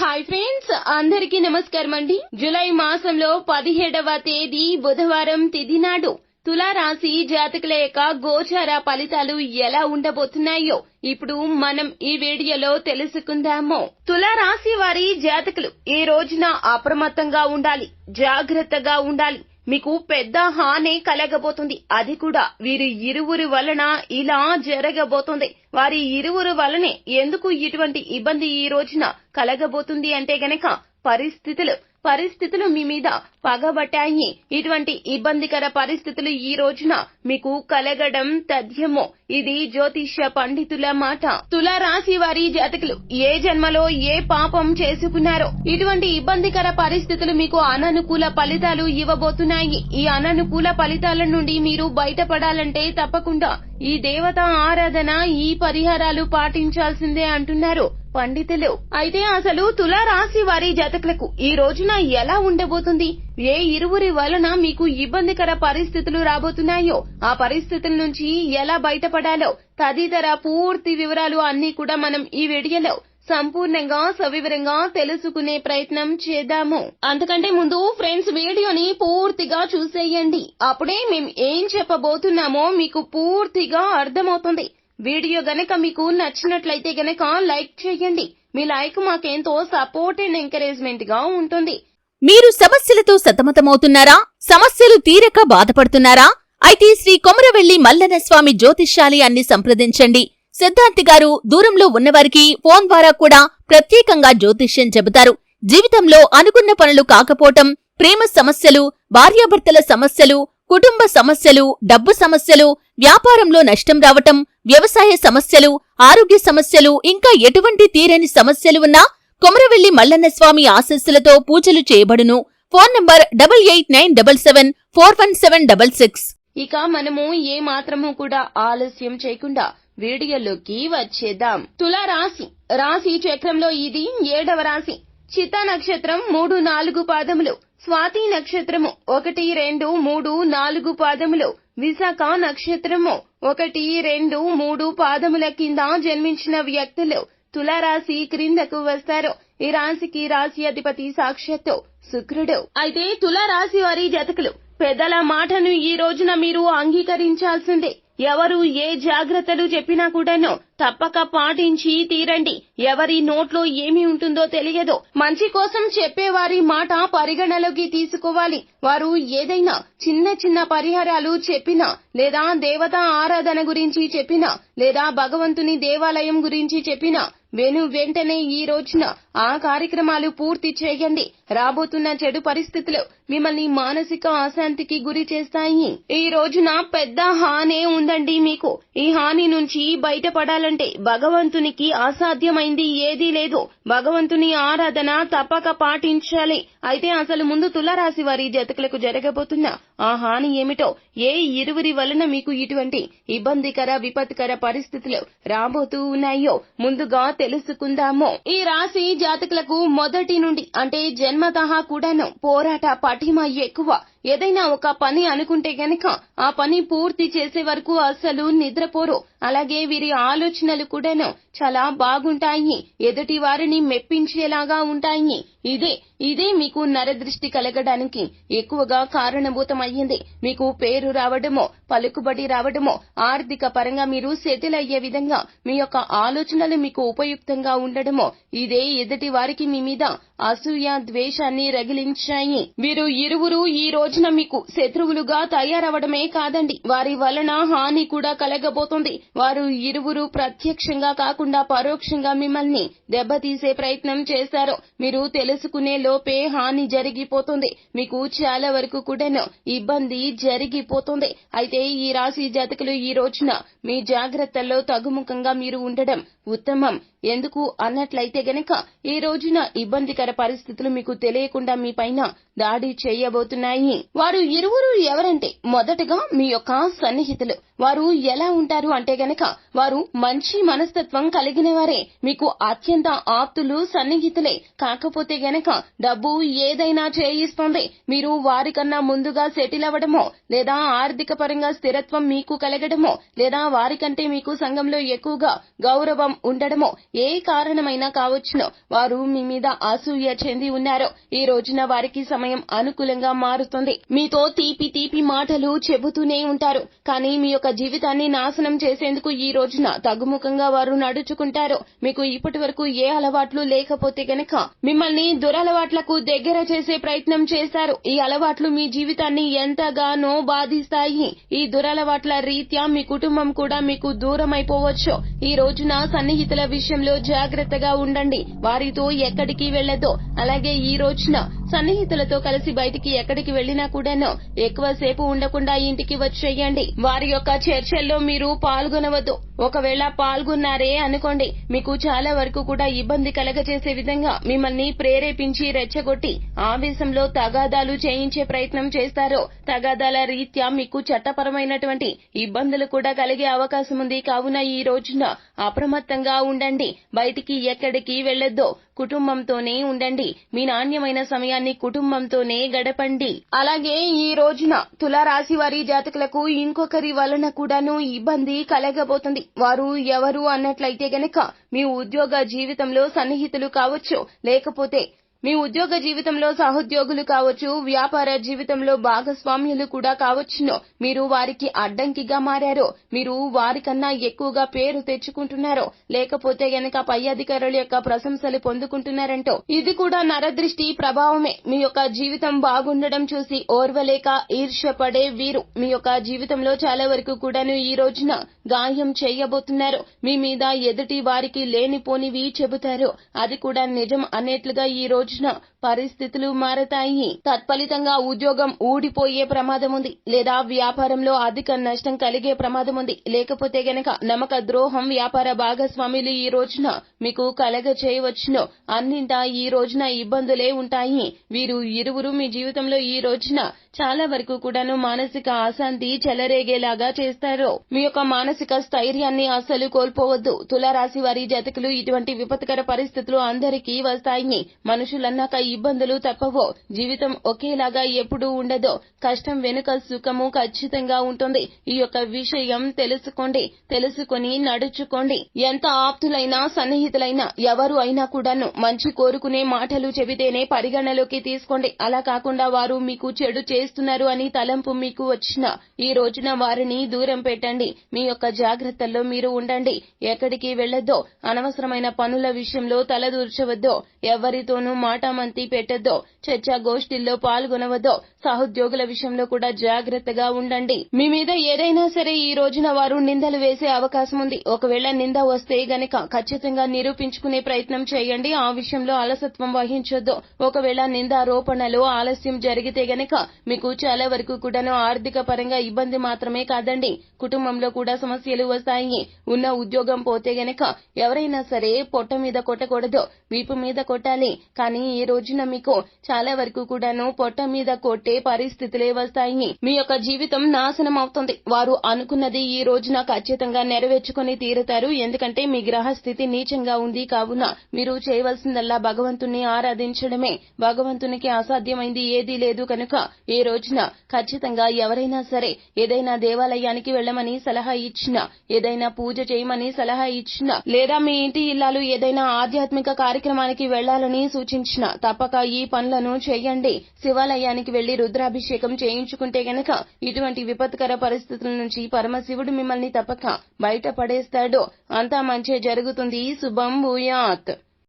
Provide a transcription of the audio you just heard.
Hi friends అందరికీ నమస్కారం అండి. జూలై మాసంలో పదిహేడవ తేదీ బుధవారం తిథి నాడు తులారాశి జాతకుల యొక్క గోచార ఫలితాలు ఎలా ఉండబోతున్నాయో ఇప్పుడు మనం ఈ వీడియోలో తెలుసుకుందాము. తులారాశి వారి జాతకులు ఈ రోజున అప్రమత్తంగా ఉండాలి జాగ్రత్తగా ఉండాలి మీకు పెద్ద హాని కలగబోతుంది. అది కూడా వీరి ఇరువురి వలన ఇలా జరగబోతుంది. వారి ఇరువురు వలనే ఎందుకు ఇటువంటి ఇబ్బంది ఈ రోజున కలగబోతుంది అంటే గనక పరిస్థితులు పరిస్థితులు మీ మీద పగబట్టాయి. ఇటువంటి ఇబ్బందికర పరిస్థితులు ఈ రోజున మీకు కలగడం తథ్యము. ఇది జ్యోతిష్య పండితుల మాట. తులారాశి వారి జాతకులు ఏ జన్మలో ఏ పాపం చేసుకున్నారో. ఇటువంటి ఇబ్బందికర పరిస్థితులు మీకు అననుకూల ఫలితాలు ఇవ్వబోతున్నాయి. ఈ అననుకూల ఫలితాల నుండి మీరు బయటపడాలంటే తప్పకుండా ఈ దేవత ఆరాధన ఈ పరిహారాలు పాటించాల్సిందే అంటున్నారు. పండితులు. అయితే అసలు తులారాశి వారి జాతకులకు ఈ రోజున ఎలా ఉండబోతుంది? ఏ ఇరువురి వలన మీకు ఇబ్బందికర పరిస్థితులు రాబోతున్నాయో ఆ పరిస్థితుల నుంచి ఎలా బయటపడాలో తదితర పూర్తి వివరాలు అన్ని కూడా మనం ఈ వీడియోలో సంపూర్ణంగా సవివరంగా తెలుసుకునే ప్రయత్నం చేద్దాము. అంతకంటే ముందు ఫ్రెండ్స్ వీడియోని పూర్తిగా చూసేయండి. అప్పుడే మేము ఏం చెప్పబోతున్నామో మీకు పూర్తిగా అర్థమవుతుంది. వీడియో గనక మీకు నచ్చినట్లయితే గనక లైక్ చేయండి. మీ లైక్ మాకెంతో సపోర్ట్ అండ్ ఎంకరేజ్మెంట్గా ఉంటుంది. మీరు సమస్యలతో సతమతమవుతున్నారా? సమస్యలు తీరక బాధపడుతున్నారా? అయితే శ్రీ కొమరవెల్లి మల్లన స్వామి జ్యోతిష్యాలయాన్ని సంప్రదించండి. సిద్ధాంతి గారు దూరంలో ఉన్నవారికి ఫోన్ ద్వారా కూడా ప్రత్యేకంగా జ్యోతిష్యం చెబుతారు. జీవితంలో అనుకున్న పనులు కాకపోవటం ప్రేమ సమస్యలు భార్యాభర్తల సమస్యలు కుటుంబ సమస్యలు డబ్బు సమస్యలు వ్యాపారంలో నష్టం రావటం వ్యవసాయ సమస్యలు ఆరోగ్య సమస్యలు ఇంకా ఎటువంటి తీరని సమస్యలు ఉన్నా కొమరవెల్లి మల్లన్న స్వామి ఆశస్సులతో పూజలు చేయబడును. Phone number double eight nine double seven four one seven double six. ఇక మనము ఏ మాత్రము కూడా ఆలస్యం చేయకుండా వీడియోలోకి వచ్చేద్దాం. తుల రాశి రాశి చక్రంలో ఇది ఏడవ రాశి. చిత్త నక్షత్రం మూడు నాలుగు పాదములు. స్వాతి నక్షత్రము ఒకటి రెండు మూడు నాలుగు పాదములు. విశాఖ నక్షత్రము ఒకటి రెండు మూడు పాదముల కింద జన్మించిన వ్యక్తులు తులారాశి క్రిందకు వస్తారు. ఈ రాశికి రాశి అధిపతి సాక్షాత్తు శుక్రుడు. అయితే తులారాశి వారి జతకులు పెద్దల మాటను ఈ రోజున మీరు అంగీకరించాల్సిందే. ఎవరు ఏ జాగ్రత్తలు చెప్పినా కూడాను తప్పక పాటించి తీరండి. ఎవరి నోట్లో ఏమి ఉంటుందో తెలియదు. మంచి కోసం చెప్పేవారి మాట పరిగణలోకి తీసుకోవాలి. వారు ఏదైనా చిన్న చిన్న పరిహారాలు చెప్పినా లేదా దేవతా ఆరాధన గురించి చెప్పినా లేదా భగవంతుని దేవాలయం గురించి చెప్పినా వెను వెంటనే ఈ రోజున ఆ కార్యక్రమాలు పూర్తి చేయండి. రాబోతున్న చెడు పరిస్థితులు మిమ్మల్ని మానసిక అశాంతికి గురి చేస్తాయి. ఈ రోజున పెద్ద హానే ఉందండి మీకు. ఈ హాని నుంచి బయటపడాలంటే భగవంతునికి అసాధ్యమైంది ఏదీ లేదు. భగవంతుని ఆరాధన తప్పక పాటించాలి. అయితే అసలు ముందు తులరాశి వారి జతకులకు జరగబోతున్న ఆ హాని ఏమిటో ఏ ఇరువురి వలన మీకు ఇటువంటి ఇబ్బందికర విపత్కర పరిస్థితులు రాబోతూ ఉన్నాయో ముందుగా తెలుసుకుందాము. ఈ రాశి జాతకులకు మొదటి నుండి అంటే జన్మతహా కూడాను పోరాట పటిమ ఎక్కువ? ఏదైనా ఒక పని అనుకుంటే గనక ఆ పని పూర్తి చేసే వరకు అసలు నిద్రపోరు. అలాగే వీరి ఆలోచనలు కూడాను చాలా బాగుంటాయి. ఎదుటి వారిని మెప్పించేలాగా ఉంటాయి. ఇదే ఇదే మీకు నరదృష్టి కలగడానికి ఎక్కువగా కారణభూతమయ్యింది. మీకు పేరు రావడమో పలుకుబడి రావడమో ఆర్థిక పరంగా మీరు సెటిల్ అయ్యే విధంగా మీ యొక్క ఆలోచనలు మీకు ఉపయుక్తంగా ఉండడమో ఇదే ఎదుటి వారికి మీ మీద అసూయ ద్వేషాన్ని రగిలించాయి. వీరు ఇరువురు ఈ రోజు రోజున మీకు శత్రువులుగా తయారవడమే కాదండి. వారి వలన హాని కూడా కలగబోతుంది. వారు ఇరువురు ప్రత్యక్షంగా కాకుండా పరోక్షంగా మిమ్మల్ని దెబ్బతీసే ప్రయత్నం చేశారు. మీరు తెలుసుకునే లోపే హాని జరిగిపోతుంది. మీకు చాలా వరకు కూడాను ఇబ్బంది జరిగిపోతుంది. అయితే ఈ రాశి జాతకులు ఈ రోజున మీ జాగ్రత్తల్లో తగుముఖంగా మీరు ఉండడం ఉత్తమం. ఎందుకు? అన్నట్లయితే గనక ఈ రోజున ఇబ్బందికర పరిస్థితులు మీకు తెలియకుండా మీ పైన దాడి చేయబోతున్నాయి. వారు ఇరువురు ఎవరంటే మొదటగా మీ యొక్క సన్నిహితులు. వారు ఎలా ఉంటారు అంటే గనక వారు మంచి మనస్తత్వం కలిగిన వారే మీకు అత్యంత ఆప్తులు సన్నిహితులే. కాకపోతే గనక డబ్బు ఏదైనా చేయిస్తుంది. మీరు వారికన్నా ముందుగా సెటిల్ అవ్వడమో లేదా ఆర్థిక పరంగా స్థిరత్వం మీకు కలగడమో లేదా వారికంటే మీకు సంఘంలో ఎక్కువగా గౌరవం ఉండడమో ఏ కారణమైనా కావచ్చునో. వారు మీ మీద అసూయ చెంది ఉన్నారో. ఈ రోజున వారికి సమయం అనుకూలంగా మారుతుంది. మీతో తీపి తీపి మాటలు చెబుతూనే ఉంటారు. కానీ మీ యొక్క జీవితాన్ని నాశనం చేసేందుకు ఈ రోజున తగ్గుముఖంగా వారు నడుచుకుంటారు. మీకు ఇప్పటి వరకు ఏ అలవాట్లు లేకపోతే గనక మిమ్మల్ని దురలవాట్లకు దగ్గర చేసే ప్రయత్నం చేశారు. ఈ అలవాట్లు మీ జీవితాన్ని ఎంతగానో బాధిస్తాయి. ఈ దురలవాట్ల రీత్యా మీ కుటుంబం కూడా మీకు దూరం అయిపోవచ్చు ఈ రోజున సన్నిహితుల విషయంలో జాగ్రత్తగా ఉండండి. వారితో ఎక్కడికి వెళ్ళదో అలాగే ఈ రోజున సన్నిహితులతో కలిసి బయటికి ఎక్కడికి వెళ్ళినా కూడాను ఎక్కువసేపు ఉండకుండా ఇంటికి వచ్చేయండి. వారి యొక్క చర్చల్లో మీరు పాల్గొనవద్దు. ఒకవేళ పాల్గొన్నారే అనుకోండి మీకు చాలా వరకు కూడా ఇబ్బంది కలగజేసే విధంగా మిమ్మల్ని ప్రేరేపించి రెచ్చగొట్టి ఆవేశంలో తగాదాలు చేయించే ప్రయత్నం చేస్తారో తగాదాల రీత్యా మీకు చట్టపరమైనటువంటి ఇబ్బందులు కూడా కలిగే అవకాశం ఉంది. కావున ఈ రోజున అప్రమత్తంగా ఉండండి. బయటికి ఎక్కడికి వెళ్ళొద్దు కుటుంబంతోనే ఉండండి. మీ నాణ్యమైన సమయాన్ని కుటుంబంతోనే గడపండి. అలాగే ఈ రోజున తులారాశి వారి జాతకులకు ఇంకొకరి వలన కూడాను ఇబ్బంది కలగబోతుంది. వారు ఎవరు అన్నట్లయితే గనక మీ ఉద్యోగ జీవితంలో సన్నిహితులు కావచ్చు. లేకపోతే మీ ఉద్యోగ జీవితంలో సహోద్యోగులు కావచ్చు వ్యాపార జీవితంలో భాగస్వామ్యులు కూడా కావచ్చును. మీరు వారికి అడ్డంకిగా మారారో. మీరు వారికన్నా ఎక్కువగా పేరు తెచ్చుకుంటున్నారో. లేకపోతే గనక పై అధికారుల యొక్క ప్రశంసలు పొందుకుంటున్నారంటో. ఇది కూడా నరదృష్టి ప్రభావమే. మీ యొక్క జీవితం బాగుండడం చూసి ఓర్వలేక ఈర్ష్యపడే వీరు. మీ యొక్క జీవితంలో చాలా వరకు కూడాను ఈ రోజున గాయం చేయబోతున్నారు. మీ మీద ఎదుటి వారికి లేనిపోనివి చెబుతారు. అది కూడా నిజం. అనేట్లుగా ఈ రోజు రోజున పరిస్థితులు మారతాయి. తత్ఫలితంగా ఉద్యోగం ఊడిపోయే ప్రమాదం ఉంది. లేదా వ్యాపారంలో అధిక నష్టం కలిగే ప్రమాదం ఉంది. లేకపోతే గనక నమ్మక ద్రోహం వ్యాపార భాగస్వాములు ఈ రోజున మీకు కలగ చేయవచ్చును అన్నింటా ఈ రోజున ఇబ్బందులే ఉంటాయి. వీరు ఇరువురు మీ జీవితంలో ఈ రోజున చాలా వరకు కూడాను మానసిక అశాంతి చెలరేగేలాగా చేస్తారు. మీ యొక్క మానసిక స్థైర్యాన్ని అస్సలు కోల్పోవద్దు. తులారాశి వారి జతకులు ఇటువంటి విపత్కర పరిస్థితులు అందరికీ వస్తాయి. మనుషులు మనుషులన్నాక ఇబ్బందులు తప్పవో. జీవితం ఒకేలాగా ఎప్పుడూ ఉండదో. కష్టం వెనుక సుఖము ఖచ్చితంగా ఉంటుంది. ఈ యొక్క విషయం తెలుసుకోండి. తెలుసుకొని నడుచుకోండి. ఎంత ఆప్తులైనా సన్నిహితులైనా ఎవరు అయినా కూడాను మంచి కోరుకునే మాటలు చెబితేనే పరిగణలోకి తీసుకోండి. అలా కాకుండా వారు మీకు చెడు చేస్తున్నారు అని తలంపు మీకు వచ్చిన ఈ రోజున వారిని దూరం పెట్టండి. మీ యొక్క జాగ్రత్తల్లో మీరు ఉండండి. ఎక్కడికి వెళ్ళొద్దో అనవసరమైన పనుల విషయంలో తలదూర్చవద్దో. ఎవరితోనూ మాటామంతి పెట్టొద్దో. చర్చా పాల్గొనవద్దో. సహోద్యోగుల విషయంలో కూడా జాగ్రత్తగా ఉండండి. మీ మీద ఏదైనా సరే ఈ రోజున వారు నిందలు వేసే అవకాశం ఉంది. ఒకవేళ నింద వస్తే గనక ఖచ్చితంగా నిరూపించుకునే ప్రయత్నం చేయండి. ఆ విషయంలో అలసత్వం వహించొద్దు. ఒకవేళ నిందారోపణలో ఆలస్యం జరిగితే గనక మీకు చాలా వరకు కూడాను ఆర్థిక పరంగా ఇబ్బంది మాత్రమే కాదండి. కుటుంబంలో కూడా సమస్యలు వస్తాయి. ఉన్న ఉద్యోగం పోతే గనక ఎవరైనా సరే పొట్ట మీద కొట్టకూడదు. వీపు మీద కొట్టాలి. కానీ ఈ రోజున మీకు చాలా వరకు కూడాను పొట్ట మీద కొట్టే పరిస్థితులే వస్తాయి. మీ యొక్క జీవితం నాశనం అవుతుంది. వారు అనుకున్నది ఈ రోజున ఖచ్చితంగా నెరవేర్చుకుని తీరుతారు. ఎందుకంటే మీ గ్రహ స్థితి నీచంగా ఉంది. కావున మీరు చేయవలసిందల్లా భగవంతుని ఆరాధించడమే. భగవంతునికి అసాధ్యమైంది ఏదీ లేదు. కనుక ఈ రోజున ఖచ్చితంగా ఎవరైనా సరే ఏదైనా దేవాలయానికి వెళ్ళమని సలహా ఇచ్చినా ఏదైనా పూజ చేయమని సలహా ఇచ్చినా లేదా మీ ఇంటి ఇల్లాలు ఏదైనా ఆధ్యాత్మిక కార్యక్రమానికి వెళ్ళాలని సూచించిన తప్పక ఈ పనులను చేయండి. శివాలయానికి వెళ్ళి రుద్రాభిషేకం చేయించుకుంటే గనక ఇటువంటి విపత్కర పరిస్థితుల నుంచి పరమశివుడు మిమ్మల్ని తప్పక బయట పడేస్తాడు అంతా మంచే జరుగుతుంది. శుభం భూయాత్.